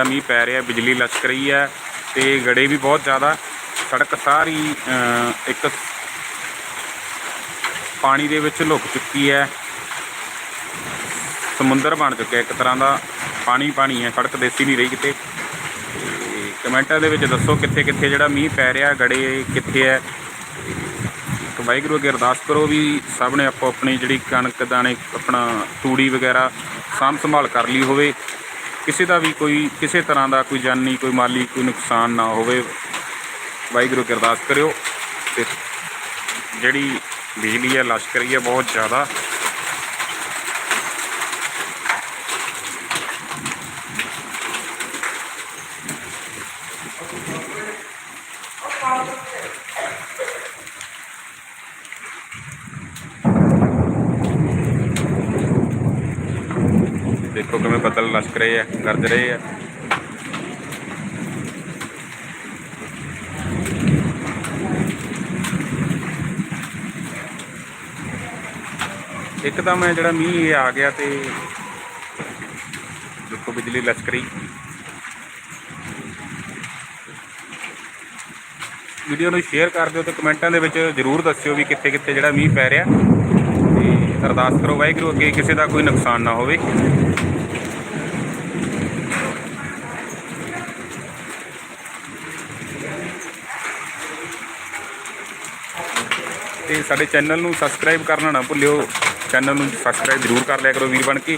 ਜਿਹੜਾ ਮੀਂਹ ਪੈ ਰਿਹਾ ਬਿਜਲੀ ਲਸ਼ਕ ਰਹੀ ਹੈ ਤੇ ਗੜੇ ਵੀ ਬਹੁਤ ਜ਼ਿਆਦਾ। ਸੜਕ ਸਾਰੀ ਅ, ਇੱਕ ਪਾਣੀ ਦੇ ਵਿੱਚ ਲੁਕ ਚੁੱਕੀ ਹੈ। ਸਮੁੰਦਰ ਬਣ ਚੁੱਕਿਆ ਇੱਕ ਤਰ੍ਹਾਂ ਦਾ। ਪਾਣੀ ਪਾਣੀ ਹੈ ਸੜਕ ਦੇਸੀ ਨਹੀਂ ਰਹੀ ਕਿਤੇ। ਤੇ ਕਮੈਂਟਾਂ ਦੇ ਵਿੱਚ ਦੱਸੋ ਕਿੱਥੇ ਕਿੱਥੇ ਜਿਹੜਾ ਮੀਂਹ ਪੈ ਰਿਹਾ ਗੜੇ ਕਿੱਥੇ ਹੈ। ਇੱਕ ਵਾਹਿਗੁਰੂ ਅੱਗੇ ਅਰਦਾਸ ਕਰੋ ਵੀ ਸਭ ਨੇ ਆਪੋ ਆਪਣੀ ਜਿਹੜੀ ਕਣਕ ਦਾਣੇ ਆਪਣਾ ਤੂੜੀ ਵਗੈਰਾ ਸਾਂਭ ਸੰਭਾਲ ਕਰ ਲਈ ਹੋਵੇ। ਕਿਸੇ ਦਾ ਵੀ ਕੋਈ, ਕਿਸੇ ਤਰ੍ਹਾਂ ਦਾ ਕੋਈ ਜਾਨੀ, ਕੋਈ ਮਾਲੀ ਕੋਈ ਨੁਕਸਾਨ ਨਾ ਹੋਵੇ, ਵਾਹਿਗੁਰੂ ਅੱਗੇ ਅਰਦਾਸ ਕਰਿਓ। ਤੇ ਜਿਹੜੀ ਬਿਜਲੀ ਹੈ, ਲਸ਼ਕਰੀ ਹੈ, ਬਹੁਤ ਜ਼ਿਆਦਾ ਦੇਖੋ ਕਿਵੇਂ ਬੱਦਲ ਲਸ਼ਕ ਰਹੇ ਆ, ਗਰਜ ਰਹੇ ਆ। ਇੱਕਦਮ ਇਹ ਜਿਹੜਾ ਮੀਂਹ ਇਹ ਆ ਗਿਆ ਤੇ ਦੇਖੋ ਬਿਜਲੀ ਲਸ਼ਕ ਰਹੀ। ਵੀਡੀਓ ਨੂੰ ਸ਼ੇਅਰ ਕਰ ਦਿਓ ਤੇ ਕਮੈਂਟਾਂ ਦੇ ਵਿੱਚ ਜਰੂਰ ਦੱਸਿਓ ਵੀ ਕਿੱਥੇ ਕਿੱਥੇ ਜਿਹੜਾ ਮੀਂਹ ਪੈ ਰਿਹਾ। ਤੇ ਅਰਦਾਸ ਕਰੋ ਵਾਹਿਗੁਰੂ ਅੱਗੇ ਕਿਸੇ ਦਾ ਕੋਈ ਨੁਕਸਾਨ ਨਾ ਹੋਵੇ। ਤੇ ਸਾਡੇ ਚੈਨਲ ਨੂੰ ਸਬਸਕ੍ਰਾਈਬ ਕਰਨਾ ਨਾ ਭੁੱਲਿਓ। ਚੈਨਲ ਨੂੰ ਸਬਸਕ੍ਰਾਈਬ ਜ਼ਰੂਰ ਕਰ ਲਿਆ ਕਰੋ ਵੀਰ ਬਣ ਕੇ।